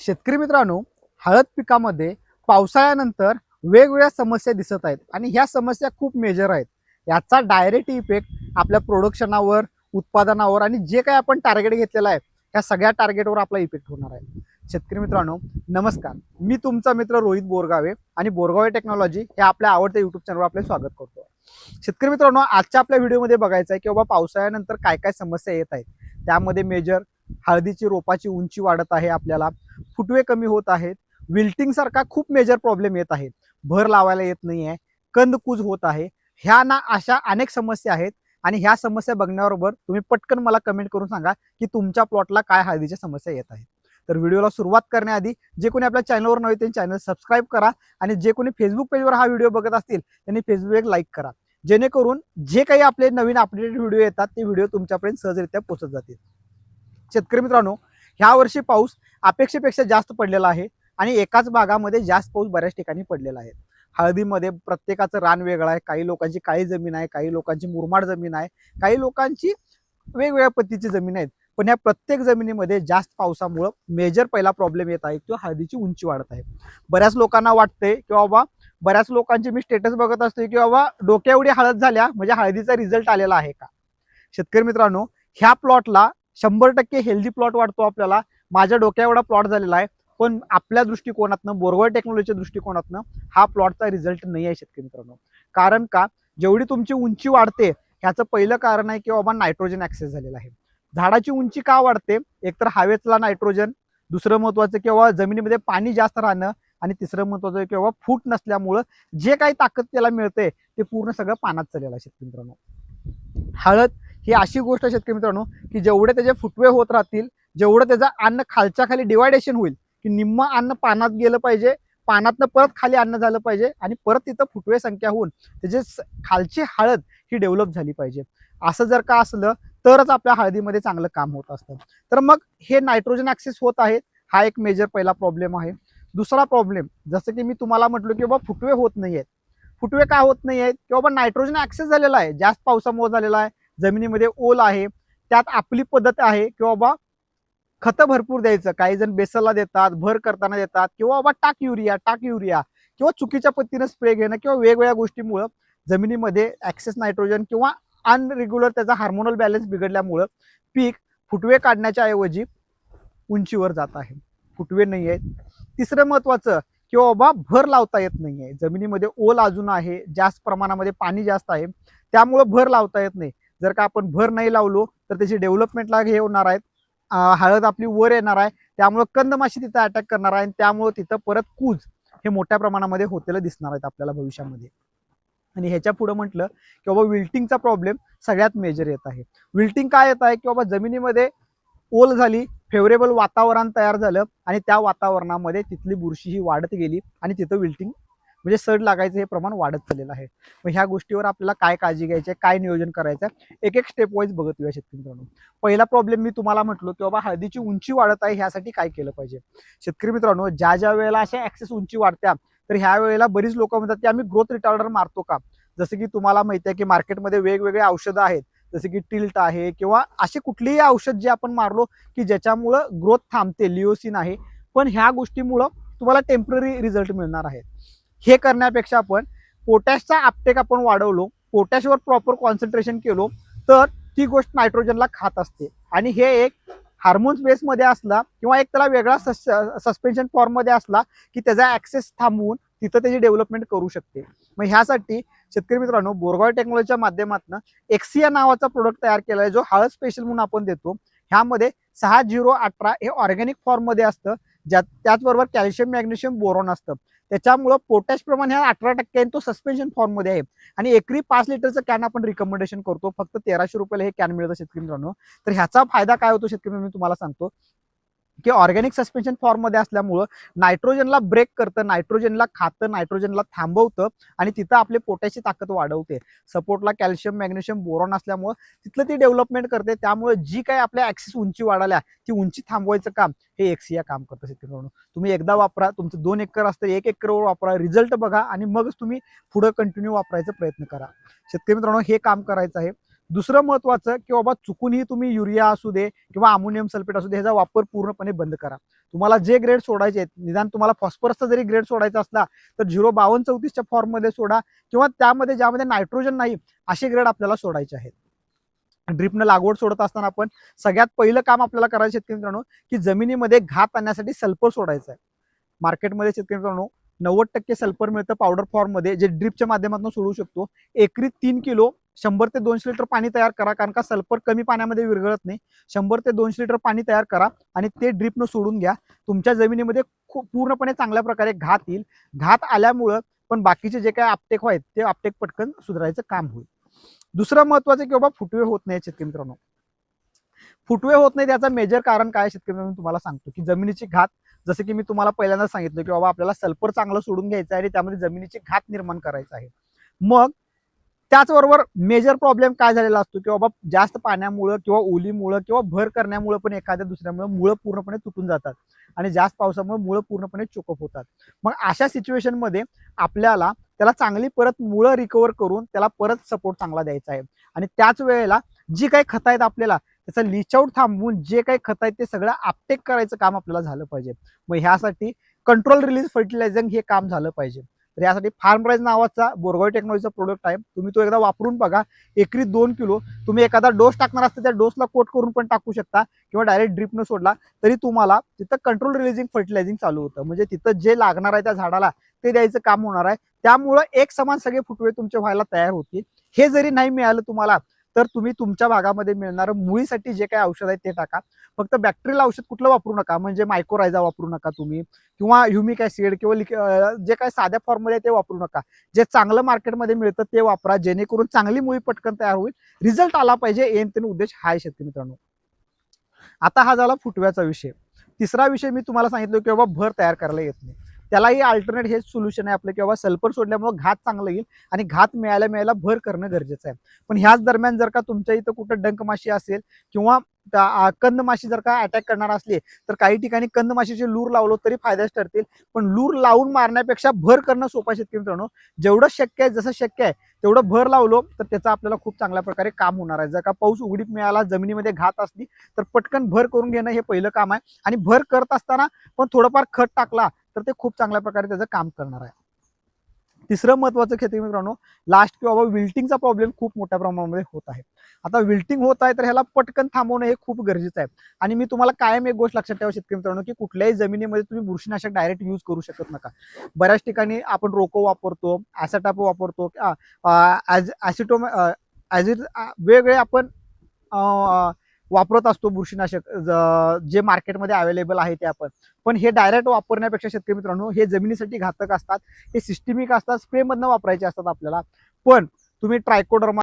शेतकरी मित्रांनो हळद पिकामध्ये पावसाळ्यानंतर वेगवेगळ्या समस्या दिसत आहेत आणि ह्या समस्या खूप मेजर आहेत. याचा डायरेक्ट इफेक्ट आपल्या प्रोडक्शनावर उत्पादनावर आणि जे काही आपण टार्गेट घेतलेलं आहे ह्या सगळ्या टार्गेटवर आपला इफेक्ट होणार आहे. शेतकरी मित्रांनो नमस्कार. मी तुमचा मित्र रोहित बोरगावे आणि बोरगावे टेक्नॉलॉजी हे आपल्या आवडत्या युट्यूब चॅनलवर आपले स्वागत करतो. शेतकरी मित्रांनो आजच्या आपल्या व्हिडिओमध्ये बघायचं आहे की बाबा पावसाळ्यानंतर काय काय समस्या येत आहेत. त्यामध्ये मेजर हळदीची रोपाची उंची वाढत आहे आपल्याला. फुटवे कमी होत आहेत. विल्टिंग सारखा खूप मेजर प्रॉब्लेम येत आहेत भर लावायला येत नाही आहे कंदकूज होत आहे. ह्या ना अशा अनेक समस्या आहेत आणि ह्या समस्या बघण्याबरोबर तुम्ही पटकन मला कमेंट करून सांगा की तुमच्या प्लॉटला काय हळदीच्या समस्या येत आहेत. तर व्हिडिओला सुरुवात करण्याआधी जे कोणी आपल्या चॅनलवर नव्हे त्यांनी चॅनल सबस्क्राईब करा आणि जे कोणी फेसबुक पेजवर हा व्हिडिओ बघत असतील त्यांनी फेसबुक एक लाईक करा. जेणेकरून जे काही आपले नवीन अपडेटेड व्हिडिओ येतात ते व्हिडिओ तुमच्यापर्यंत सहजरित्या पोहोचत जातील. शेतकरी मित्रांनो ह्या वर्षी पाऊस अपेक्षेपेक्षा जास्त पडलेला आहे आणि एकाच भागामध्ये जास्त पाऊस बऱ्याच ठिकाणी पडलेला आहे. हळदीमध्ये प्रत्येकाचं रान वेगळं आहे. काही लोकांची काळी जमीन आहे काही लोकांची मुरमाड जमीन आहे काही लोकांची वेगवेगळ्या पद्धतीची जमीन आहेत. पण या प्रत्येक जमिनीमध्ये जास्त पावसामुळं मेजर पहिला प्रॉब्लेम येत आहे तो हळदीची उंची वाढत आहे. बऱ्याच लोकांना वाटतंय की बाबा बऱ्याच लोकांचे मी स्टेटस बघत असते की बाबा डोक्या एवढी हळद झाल्या म्हणजे हळदीचा रिझल्ट आलेला आहे का? शेतकरी मित्रांनो ह्या प्लॉटला शंभर टक्के हेल्दी प्लॉट वाटतो आपल्याला. माझ्या डोक्या एवढा प्लॉट झालेला आहे पण आपल्या दृष्टिकोनातनं बोरवर टेक्नॉलॉजीच्या दृष्टिकोनातनं हा प्लॉटचा रिझल्ट नाही आहे शेतकरी मित्रांनो. कारण का? जेवढी तुमची उंची वाढते ह्याचं पहिलं कारण आहे की बाबा नायट्रोजन ॲक्सेस झालेला आहे. झाडाची उंची का वाढते? एकतर हवेतला नायट्रोजन दुसरं महत्वाचं किंवा जमिनीमध्ये पाणी जास्त राहणं आणि तिसरं महत्वाचं किंवा फूट नसल्यामुळं जे काही ताकद त्याला मिळते ते पूर्ण सगळं पानात चाललेलं आहे शेतकरी मित्रांनो. हळद ही अशी गोष्ट शेतकरी मित्रांनो की जेवढे त्याचे फुटवे होत राहतील जेवढं त्याचं अन्न खालच्या खाली डिवायडेशन होईल की निम्म अन्न पानात गेलं पाहिजे पानातनं परत खाली अन्न झालं पाहिजे आणि परत तिथं फुटवे संख्या होऊन त्याचे स- खालची हळद ही डेव्हलप झाली पाहिजे. असं जर का असलं तरच आपल्या हळदीमध्ये चांगलं काम होत असतं. तर मग हे नायट्रोजन ॲक्सेस होत आहे हा एक मेजर पहिला प्रॉब्लेम आहे. दुसरा प्रॉब्लेम जसं की मी तुम्हाला म्हटलो की बाबा फुटवे होत नाही आहेत फुटवे का होत नाही आहेत की बाबा नायट्रोजन ॲक्सेस झालेला आहे जास्त पावसामुळे झालेला आहे. जमिनीमध्ये ओल आहे त्यात आपली पद्धत आहे की बाबा खतं भरपूर द्यायचं. काही जण बेसलला देतात भर करताना देतात किंवा बाबा टाक युरिया टाक युरिया किंवा चुकीच्या पद्धतीनं स्प्रे घेणं किंवा वेगवेगळ्या गोष्टीमुळं जमिनीमध्ये ऍक्सेस नायट्रोजन किंवा अनरेग्युलर त्याचा हार्मोनल बॅलन्स बिघडल्यामुळं पीक फुटवे काढण्याच्या ऐवजी उंचीवर जात आहे. फुटवे नाही आहेत. तिसरं महत्त्वाचं किंवा बाबा भर लावता येत नाही आहे जमिनीमध्ये ओल अजून आहे जास्त प्रमाणामध्ये पाणी जास्त आहे त्यामुळं भर लावता येत नाही. जर का आपण भर नाही लावलो तर त्याची डेव्हलपमेंटला हे होणार आहेत. हळद आपली वर येणार आहे. त्यामुळं कंदमाशी तिथं अटॅक करणार आहे आणि त्यामुळं तिथं परत कूज हे मोठ्या प्रमाणामध्ये होतेलं दिसणार आहेत आपल्याला भविष्यामध्ये. आणि ह्याच्या पुढं म्हटलं की बाबा विल्टिंगचा प्रॉब्लेम सगळ्यात मेजर येत आहे. विल्टिंग काय येत आहे? की बाबा जमिनीमध्ये ओल झाली फेवरेबल वातावरण तयार झालं आणि त्या वातावरणामध्ये तिथली बुरशी ही वाढत गेली आणि तिथं विल्टिंग म्हणजे सड लागायचं हे प्रमाण वाढत चाललेलं आहे. मग ह्या गोष्टीवर आपल्याला काय काळजी घ्यायची आहे काय नियोजन करायचं आहे एक एक स्टेप वाईज बघत येऊया शेतकरी मित्रांनो. पहिला प्रॉब्लेम मी तुम्हाला म्हटलो की बाबा हळदीची उंची वाढत आहे ह्यासाठी काय केलं पाहिजे? शेतकरी मित्रांनो ज्या ज्या वेळेला अशा ऍक्सेस उंची वाढत्या तर ह्या वेळेला बरीच लोक म्हणतात की आम्ही ग्रोथ रिटार्डर मारतो का? जसं की तुम्हाला माहिती आहे की मार्केटमध्ये वेगवेगळे औषधं आहेत जसे की टिल्ट आहे किंवा असे कुठलेही औषध जे आपण मारलो की ज्याच्यामुळं ग्रोथ थांबते लिओसिन आहे. पण ह्या गोष्टीमुळं तुम्हाला टेंपररी रिझल्ट मिळणार आहेत हे करण्यापेक्षा आपण पोटॅशचा आपटेक आपण वाढवलो पोटॅशवर प्रॉपर कॉन्सन्ट्रेशन केलो तर ती गोष्ट नायट्रोजनला खात असते. आणि हे एक हार्मोन्स बेसमध्ये असला किंवा एक त्याला वेगळा सस्पेन्शन फॉर्ममध्ये असला की त्याचा ॲक्सेस थांबवून तिथं त्याची डेव्हलपमेंट करू शकते. मग ह्यासाठी शेतकरी मित्रांनो बोरगाव टेक्नॉलॉजीच्या माध्यमातून एक्सिया नावाचा प्रोडक्ट तयार केला आहे जो हळद स्पेशल म्हणून आपण देतो. ह्यामध्ये सहा झिरो अठरा हे ऑर्गॅनिक फॉर्ममध्ये असतं. ज्यात त्याचबरोबर कॅल्शियम मॅग्नेशियम बोरॉन असतं. त्याच्यामुळं पोटॅश प्रमाण ह्या अठरा टक्के आहे, तो सस्पेन्शन फॉर्ममध्ये आहे. आणि एकरी पाच लिटरचं कॅन आपण रिकमेंडेशन करतो. फक्त तेराशे रुपयाला हे कॅन मिळतं शेतकरी मित्रांनो. तर ह्याचा फायदा काय होतो शेतकरी मित्रांनो, मी तुम्हाला सांगतो. की ऑर्गॅनिक सस्पेन्शन फॉर्ममध्ये असल्यामुळं नायट्रोजनला ब्रेक करतं नायट्रोजनला खातं नायट्रोजनला थांबवतं आणि तिथं आपले पोटॅशची ताकद वाढवते. सपोर्टला कॅल्शियम मॅग्नेशियम बोरॉन असल्यामुळं तिथलं ती डेव्हलपमेंट करते. त्यामुळे जी काही आपल्या ॲक्सिस उंची वाढाल्या ती उंची थांबवायचं काम हे एक्सिया काम करतं शेतकरी मित्रांनो तुम्ही एकदा वापरा तुमचं दोन एकर असतं एक एकरवर वापरा रिझल्ट बघा आणि मगच तुम्ही पुढं कंटिन्यू वापरायचा प्रयत्न करा. शेतकरी मित्रांनो हे काम करायचं आहे. दुसरं महत्वाचं की बाबा चुकूनही तुम्ही युरिया असू दे किंवा अमोनियम सल्फेट असू दे ह्याचा वापर पूर्णपणे बंद करा. तुम्हाला जे ग्रेड सोडायचे आहेत निदान तुम्हाला फॉस्फरसचा जरी ग्रेड सोडायचा असला तर झिरो बावन्न चौतीसच्या फॉर्ममध्ये सोडा किंवा त्यामध्ये ज्यामध्ये नायट्रोजन नाही असे ग्रेड आपल्याला सोडायचे आहेत. ड्रिपनं लागवड सोडत असताना आपण सगळ्यात पहिलं काम आपल्याला करायचं शेतकरी मित्रांनो की जमिनीमध्ये घात आणण्यासाठी सल्फर सोडायचं आहे. मार्केटमध्ये शेतकरी मित्रांनो नव्वद टक्के सल्फर मिळतं पावडर फॉर्ममध्ये जे ड्रिपच्या माध्यमातून सोडू शकतो. एकरी तीन किलो शंभर ते दोनशे लिटर पाणी तयार करा कारण का सल्फर कमी पाण्यामध्ये विरघळत नाही. शंभर ते दोनशे लिटर पाणी तयार करा आणि ते ड्रिपनं सोडून घ्या. तुमच्या जमिनीमध्ये खूप पूर्णपणे चांगल्या प्रकारे घात येईल. घात आल्यामुळं पण बाकीचे जे काय आपटेक आहेत ते आपटेक पटकन सुधारायचं काम होईल. दुसरं महत्वाचं की बाबा फुटवे होत नाही शेतकरी मित्रांनो. फुटवे होत नाही त्याचं मेजर कारण काय शेतकरी मित्रांनो? तुम्हाला सांगतो की जमिनीची घात जसं की मी तुम्हाला पहिल्यांदा सांगितलं की बाबा आपल्याला सल्फर चांगलं सोडून घ्यायचं आहे आणि त्यामध्ये जमिनीची घात निर्माण करायचं आहे. मग त्याचबरोबर मेजर प्रॉब्लेम काय झालेला असतो की बाबा जास्त पाण्यामुळं किंवा ओलीमुळं किंवा भर करण्यामुळं पण एखाद्या दुसऱ्यामुळे मुळं पूर्णपणे तुटून जातात आणि जास्त पावसामुळे मुळं पूर्णपणे चोकअप होतात. मग अशा सिच्युएशनमध्ये आपल्याला त्याला चांगली परत मुळं रिकवर करून त्याला परत सपोर्ट चांगला द्यायचा आहे. आणि त्याच वेळेला जी काही खतं आहेत आपल्याला त्याचं लिचआउट थांबवून जे काही खत आहेत ते सगळं आपटेक करायचं काम आपल्याला झालं पाहिजे. मग ह्यासाठी कंट्रोल रिलीज फर्टिलायझिंग हे काम झालं पाहिजे. तर यासाठी फार्म प्राईज नावाचा बोरगाव टेक्नॉलॉजीचा प्रोडक्ट आहे. तुम्ही तो एकदा वापरून बघा. एकरी दोन किलो. तुम्ही एखादा डोस टाकणार असता त्या डोसला कोट करून पण टाकू शकता किंवा डायरेक्ट ड्रिपनं सोडला तरी तुम्हाला तिथं कंट्रोल रिलीजिंग फर्टिलायझिंग चालू होतं. म्हणजे तिथं जे लागणार आहे त्या झाडाला ते द्यायचं काम होणार आहे. त्यामुळं एक समान सगळे फुटवे तुमचे व्हायला तयार होतील. हे जरी नाही मिळालं तुम्हाला तर तुम्ही तुमच्या भागामध्ये मिळणारं मुळीसाठी जे काही औषध आहे ते टाका. फक्त बॅक्टेरियल औषध कुठलं वापरू नका म्हणजे मायक्रोरायझा वापरू नका तुम्ही किंवा ह्युमिक ऍसिड किंवा लिक- जे काही साध्या फॉर्ममध्ये ते वापरू नका. जे चांगलं मार्केटमध्ये मिळतं ते वापरा जेणेकरून चांगली मुळी पटकन तयार होईल. रिझल्ट आला पाहिजे एन त्याने उद्देश हा आहे शेतकरी मित्रांनो. आता हा झाला फुटव्याचा विषय. तिसरा विषय मी तुम्हाला सांगितलं की बाबा भर तयार करायला येत नाही. त्यालाही अल्टरनेट हे सोल्युशन आहे आपलं किंवा सल्फर सोडल्यामुळे घात चांगलं येईल आणि घात मिळायला मिळायला भर करणं गरजेचं आहे. पण ह्याच दरम्यान जर का तुमच्या इथं कुठं डंक माशी असेल किंवा कंदमाशी कंद माशी जर का अटॅक करणार असली तर काही ठिकाणी कंदमाशीचे लूर लावलो तरी फायद्याच ठरतील. पण लूर लावून मारण्यापेक्षा भर करणं सोपा शेतकरी मित्रांनो. जेवढं शक्य आहे जसं शक्य आहे तेवढं भर लावलो तर त्याचा आपल्याला खूप चांगल्या प्रकारे काम होणार आहे. जर का पाऊस उघडीत मिळाला जमिनीमध्ये घात असली तर पटकन भर करून घेणं हे पहिलं काम आहे. आणि भर करत असताना पण थोडंफार खत टाकला तर ते खूप चांगल्या प्रकारे त्याचं काम करणार आहे. तिसरं महत्वाचं खेती मित्रांनो लास्ट किंवा विल्टिंगचा प्रॉब्लेम खूप मोठ्या प्रमाणामध्ये होत आहे. आता विल्टिंग होत आहे तर ह्याला पटकन थांबवणं हे खूप गरजेचं आहे. आणि मी तुम्हाला कायम एक गोष्ट लक्षात ठेवा शेतकरी मित्रांनो की कुठल्याही जमिनीमध्ये तुम्ही बुरशीनाशक डायरेक्ट यूज करू शकत नका. बऱ्याच ठिकाणी आपण रोको वापरतो ॲसेटापो वापरतो ॲसिटोम ॲझिट वेगवेगळे आपण वापरत असतो बुरशीनाशक जे मार्केटमध्ये अवेलेबल आहे ते आपण. पण हे डायरेक्ट वापरण्यापेक्षा शेतकरी मित्रांनो हे जमिनीसाठी घातक असतात हे सिस्टमिक असतात स्प्रेमधनं वापरायचे असतात आपल्याला. पण तुम्ही ट्रायकोडर्मा